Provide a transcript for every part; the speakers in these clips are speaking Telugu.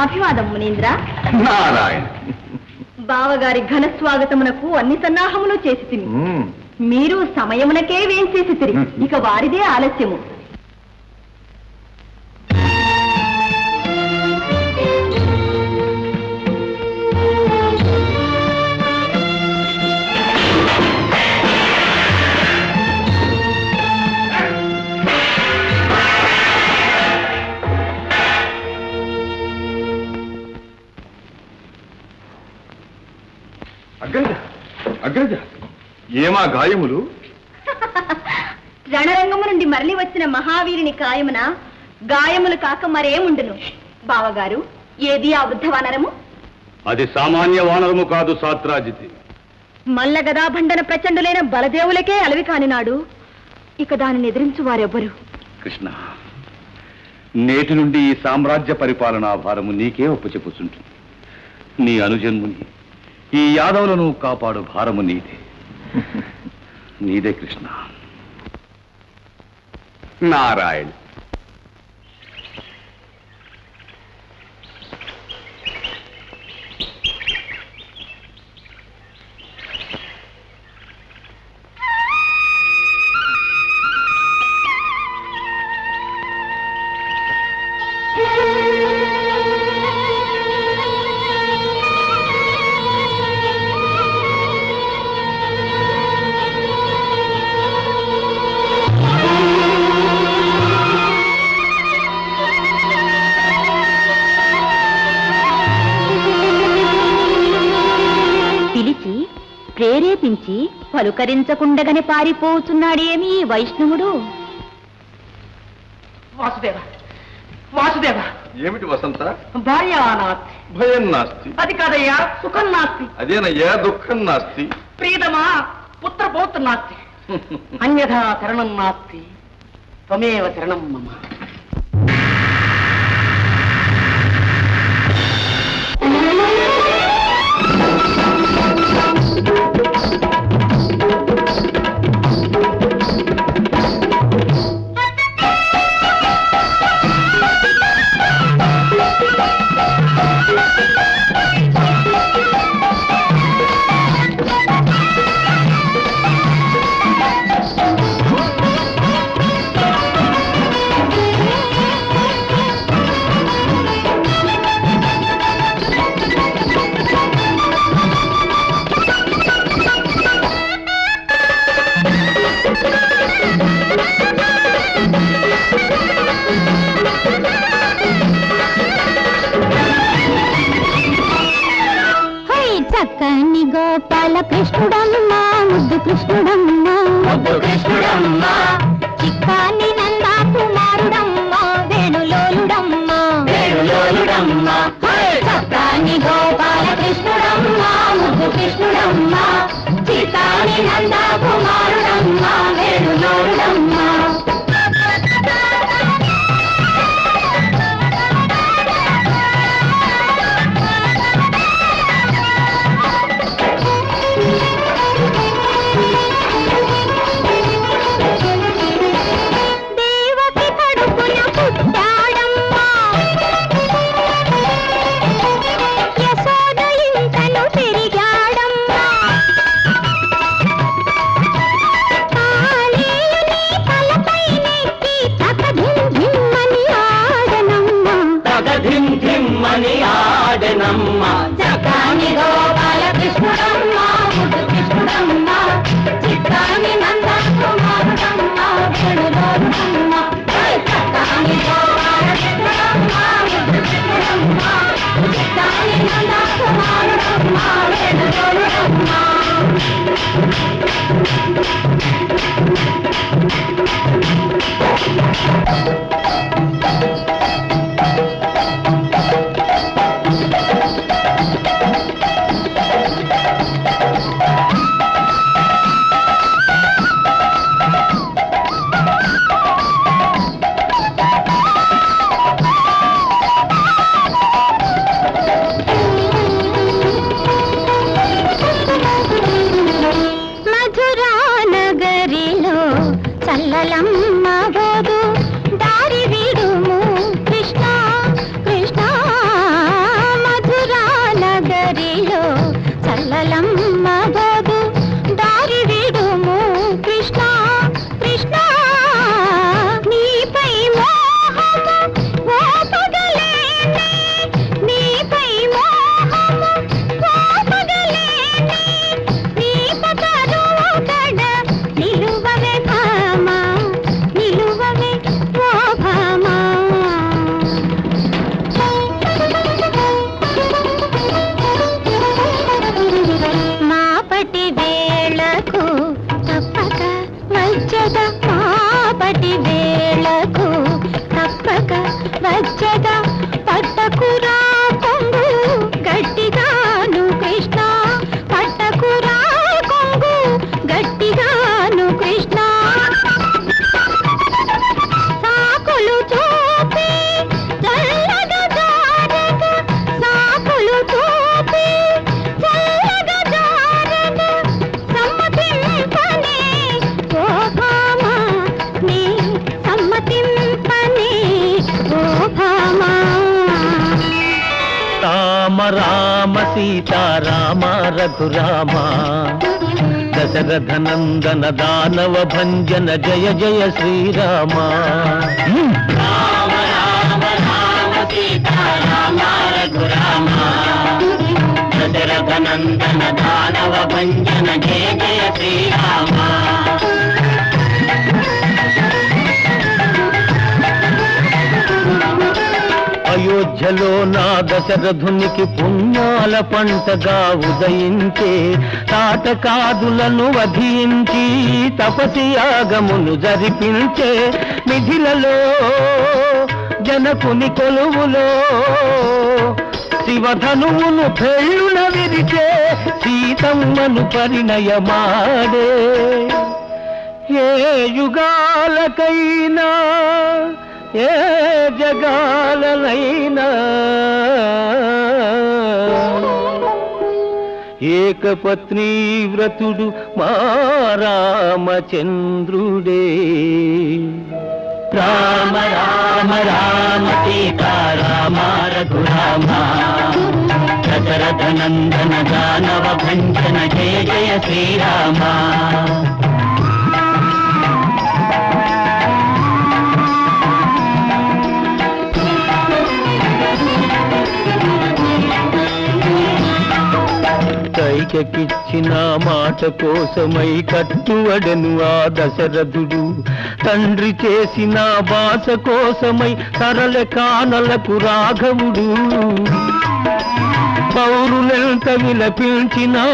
అభివాదం మునీంద్ర. నారాయణ. బావగారి ఘన స్వాగతమునకు అన్ని సన్నాహములు చేసి తిని. మీరు సమయమునకే వేంచేసి తిరిగి. ఇక వారిదే ఆలస్యము. ఏమా గాయములు? రణరంగము నుండి మరలి వచ్చిన మహావీరుని కాయమున గాయములు కాక మరేముండును? బావగారు ఏది ఆ వృద్ధవానరము అది సామాన్య వానరము కాదు సాత్రాజితి. మల్ల గదాభండన ప్రచండులైన బలదేవులకే అలవి కానినాడు. ఇక దానిని ఎదిరించు వారెవ్వరు? కృష్ణ నేటి నుండి ఈ సామ్రాజ్య పరిపాలనా భారము నీకే ఒప్పచెప్పుచుంటుంది. నీ అనుజన్ముని ఈ యాదవులను కాపాడు భారము నీదే. నీదే కృష్ణ. నారాయణ. ప్రేరేపించి పలుకరించకుండగని పారిపోతున్నాడేమి ఈ వైష్ణవుడు? వాసుదేవ వాసుదేవ. ఏమిటి వసంత? భార్య నాస్తి భయం నాస్తి. అది కాదయ్యా సుఖం నాస్తి. అదేనయ్యా దుఃఖం నాస్తి. ప్రియతమా పుత్రపౌత్ర నాస్తి. అన్యథా శరణం నాస్తి. త్వమేవ శరణం మమ. ఆడనమ్మా చక్కాని గోపాల కృష్ణుడమ్మా. ముద్దు కృష్ణుడమ్మా. చిత్తాని నంద కుమారుడమ్మా వేణులోలుడమ్మా చక్కాని గోపాల కృష్ణుడమ్మా. ముద్దు కృష్ణుడమ్మా. చిత్తాని నంద కుమారుడమ్మా వేణులోలుడమ్మా రామ సీతారామ రఘురామ. దశరథ నందన దానవ భంజన జయ జయ శ్రీరామ. రామ రామ రామ సీతారామ రఘురామ. దశరథ నందన దానవ భంజన జయ జయ శ్రీరామ. అయోధ్యలో నా దశరథునికి పుణ్యాల పంటగా ఉదయించే తాటకాదులను వధించి తపతి యాగమును జరిపించే మిథిలలో జనకుని కొలువులో శివధనువును పెళ్ళున విరిచే సీతమ్మను పరిణయమాడే. ఏ యుగాలకైనా ఏ జగాల ఏకపత్ని వ్రతుడు మా రామచంద్రుడే. రామ రామ రామ సీతారామ రఘురామ. దశరథ నందన దానవ భంజన జయ జయ శ్రీరామ. పంచకిచ్చిన మాట కోసమై కట్టువడను ఆ దశరథుడు. తండ్రి చేసిన బాస కోసమై సరళ కానలకు రాఘవుడు. పౌరులెంత విలపించినా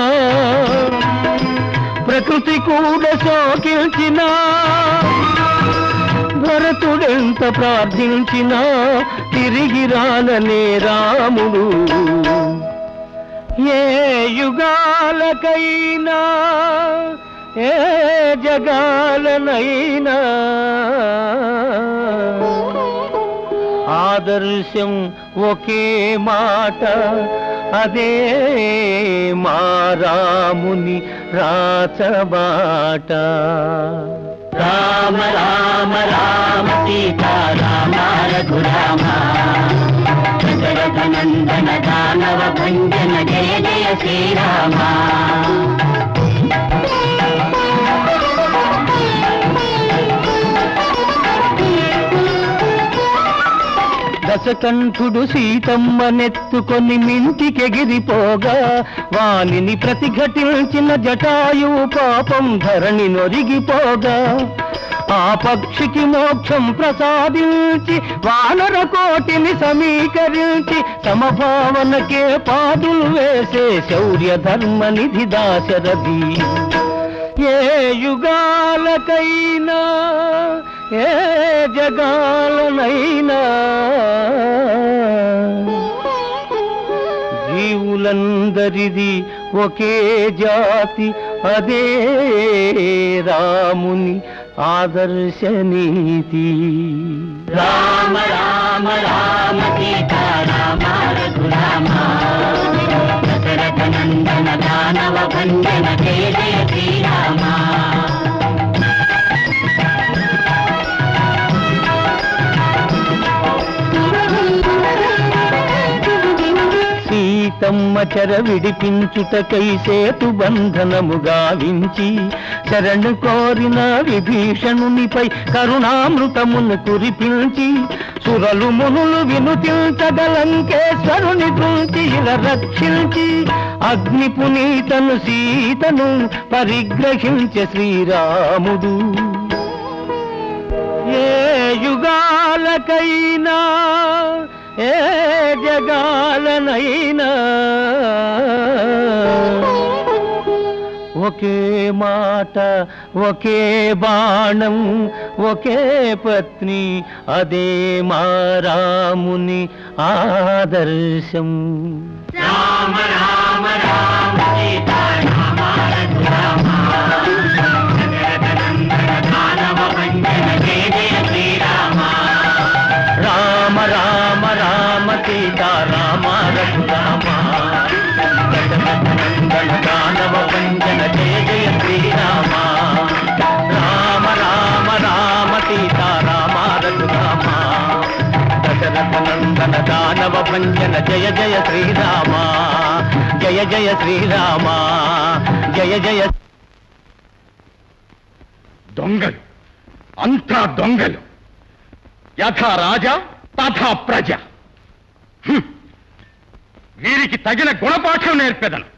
ప్రకృతి కూడా శోకించినా భరతుడెంత ప్రార్థించినా తిరిగి రాననే రాముడు. ఏ యుగాలకైనా ఏ జగాలనైనా. ఆదర్శం ఒకే మాట అదే మా రాముని రాచబాట. రామ రామ రామ సీతారామ రఘురామ నందన దానవ భంజన జయ జయ శ్రీరామ. దశకంఠుడు సీతమ్మనెత్తుకొని మింటికెగిరిపోగా వానిని ప్రతిఘటించిన జటాయువు పాపం ధరణి నొరిగిపోగా. ఆ పక్షికి మోక్షం ప్రసాదించి వానర కోటిని సమీకరించి సమభావనకే పాదులు వేసే శౌర్య ధర్మ నిధి దాశరథి. ఏ యుగాలకైనా ఏ జగాలనైనా జీవులందరిది ఒకే జాతి అదే రాముని ఆదర్శ నీతి. రామ రామ రామ సీతారామ రఘురామ దశరథ సీతమ్మ విడిపించుటకై సేతు బంధనము గావించి శరణు కోరిన విభీషణునిపై కరుణామృతమును కురిపించి సురలు మునులు వినుతించగలంకేశ్వరుని గుంచి ఇలా రక్షించి అగ్ని పునీతను సీతను పరిగ్రహించే శ్రీరాముడు. ఏ యుగాలకైనా ఏ జగాలనైనా ఒకే మాట ఒకే బాణం ఒకే పత్ని అదే మా రాముని ఆదర్శం. రామ రామ రామ నందన దానవ భంజన జయ జయ శ్రీరామ జయ జయ శ్రీరామ జయ జయ దొంగలు. అంతా దొంగలు. యథా రాజా తథా ప్రజ. వీరికి తగిన గుణపాఠం నేర్పెదను.